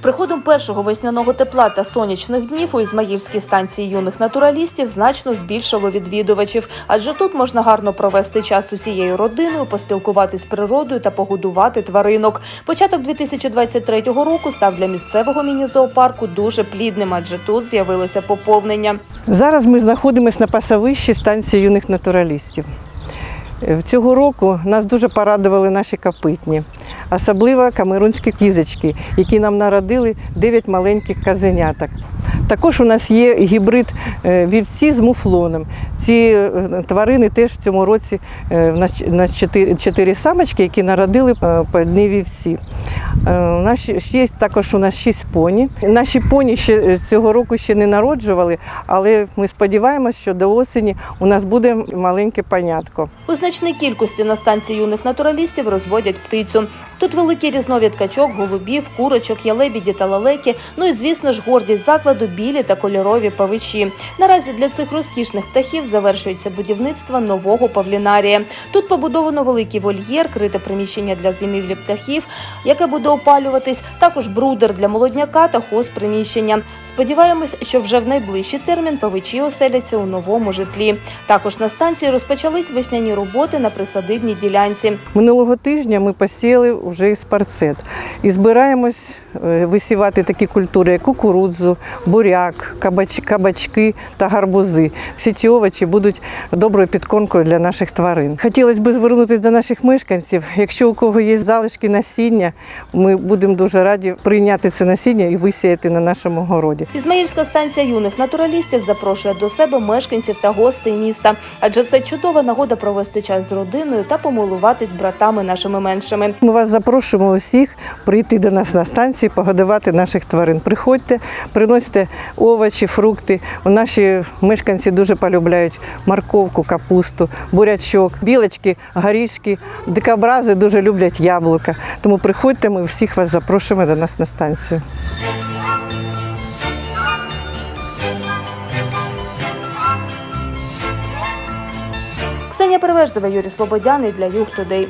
Приходом першого весняного тепла та сонячних днів у Ізмаїльській станції юних натуралістів значно збільшило відвідувачів, адже тут можна гарно провести час усією родиною, поспілкуватись з природою та погодувати тваринок. Початок 2023 року став для місцевого міні-зоопарку дуже плідним, адже тут з'явилося поповнення. Зараз ми знаходимося на пасовищі станції юних натуралістів. Е, Цього року нас дуже порадували наші копитні, особливо камерунські кізочки, які нам народили 9 маленьких казеняток. Також у нас є гібрид е, вівці з муфлоном. Ці е, тварини теж в цьому році е, в нас чотири, самочки, які народили по одній вівці. Е, У нас є також у нас шість поні. Наші поні ще е, цього року ще не народжували, але ми сподіваємося, що до осені у нас буде маленьке панятко. У значній кількості на станції юних натуралістів розводять птицю. Тут великий різновид качок, голубів, курочок, ялебіді та лалеки. Ну і звісно ж гордість закладу білі та кольорові павичі. Наразі для цих розкішних птахів завершується будівництво нового павлінарія. Тут побудовано великий вольєр, крите приміщення для зимівлі птахів, яке буде опалюватись. Також брудер для молодняка та хозприміщення. Сподіваємось, що вже в найближчий термін павичі оселяться у новому житлі. Також на станції розпочались весняні роботи на присадибній ділянці. Минулого тижня ми посіяли вже спарцет. І збираємось е, висівати такі культури, як кукурудзу, буряк, кабачки та гарбузи. Всі ці овочі будуть доброю підкормкою для наших тварин. Хотілося б звернутися до наших мешканців. Якщо у кого є залишки насіння, ми будемо дуже раді прийняти це насіння і висіяти на нашому городі. Ізмаїльська станція юних натуралістів запрошує до себе мешканців та гостей міста, адже це чудова нагода провести час з родиною та помилуватись братами нашими меншими. Ми вас запрошуємо усіх прийти до нас на станцію, погодувати наших тварин. Приходьте, приносите овочі, фрукти. У Наші мешканці дуже полюбляють морковку, капусту, бурячок, білочки, горішки, дикобрази дуже люблять яблука. Тому приходьте, ми всіх вас запрошуємо до нас на станцію. Ксенія Переверзева, Юрій Слободяний для Юг Тудей.